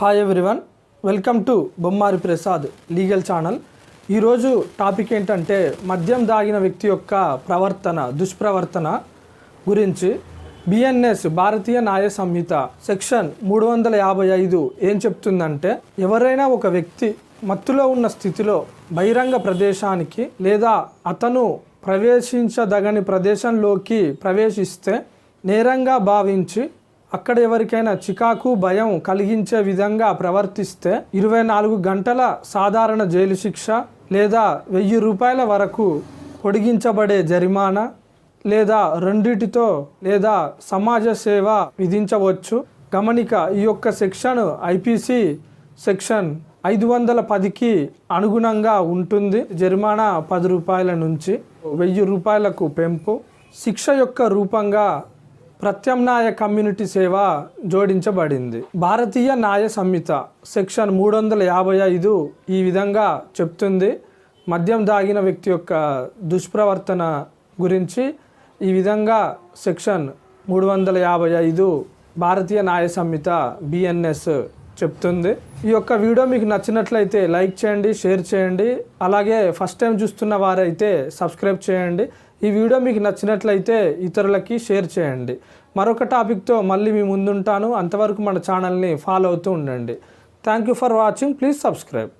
Hi everyone welcome to Bommari Prasad legal channel ఈరోజు topic ఏంటంటే మద్యం దాగిన వ్యక్తి యొక్క ప్రవర్తన దుష్ప్రవర్తన గురించి బిఎన్ఎస్ భారతీయ న్యాయ సంహిత సెక్షన్ మూడు వందల యాభై ఐదు ఏం చెప్తుందంటే ఎవరైనా ఒక వ్యక్తి మత్తులో ఉన్న స్థితిలో బహిరంగ ప్రదేశానికి లేదా అతను ప్రవేశించదగని ప్రదేశంలోకి ప్రవేశిస్తే నేరంగా భావించి అక్కడ ఎవరికైనా చికాకు భయం కలిగించే విధంగా ప్రవర్తిస్తే ఇరవై నాలుగు గంటల సాధారణ జైలు శిక్ష లేదా వెయ్యి రూపాయల వరకు పొడిగించబడే జరిమానా లేదా రెండిటితో లేదా సమాజ సేవ విధించవచ్చు. గమనిక ఈ యొక్క సెక్షన్ ఐపీసీ సెక్షన్ ఐదు వందల పదికి అనుగుణంగా ఉంటుంది. జరిమానా పది రూపాయల నుంచి వెయ్యి రూపాయలకు పెంపు. శిక్ష యొక్క రూపంగా ప్రత్యామ్నాయ కమ్యూనిటీ సేవ జోడించబడింది. భారతీయ న్యాయ సంహిత సెక్షన్ మూడు వందల యాభై ఐదు ఈ విధంగా చెప్తుంది. మద్యం దాగిన వ్యక్తి యొక్క దుష్ప్రవర్తన గురించి ఈ విధంగా సెక్షన్ మూడు వందల యాభై ఐదు భారతీయ న్యాయ సంహిత బిఎన్ఎస్ చెప్తుంది. ఈ యొక్క వీడియో మీకు నచ్చినట్లయితే లైక్ చేయండి షేర్ చేయండి. అలాగే ఫస్ట్ టైం చూస్తున్న వారైతే సబ్స్క్రైబ్ చేయండి. ఈ వీడియో మీకు నచ్చినట్లయితే ఇతరులకి షేర్ చేయండి. మరొక టాపిక్తో మళ్ళీ మీ ముందుంటాను. అంతవరకు మన ఛానల్ని ఫాలో అవుతూ ఉండండి. Thank you for watching please subscribe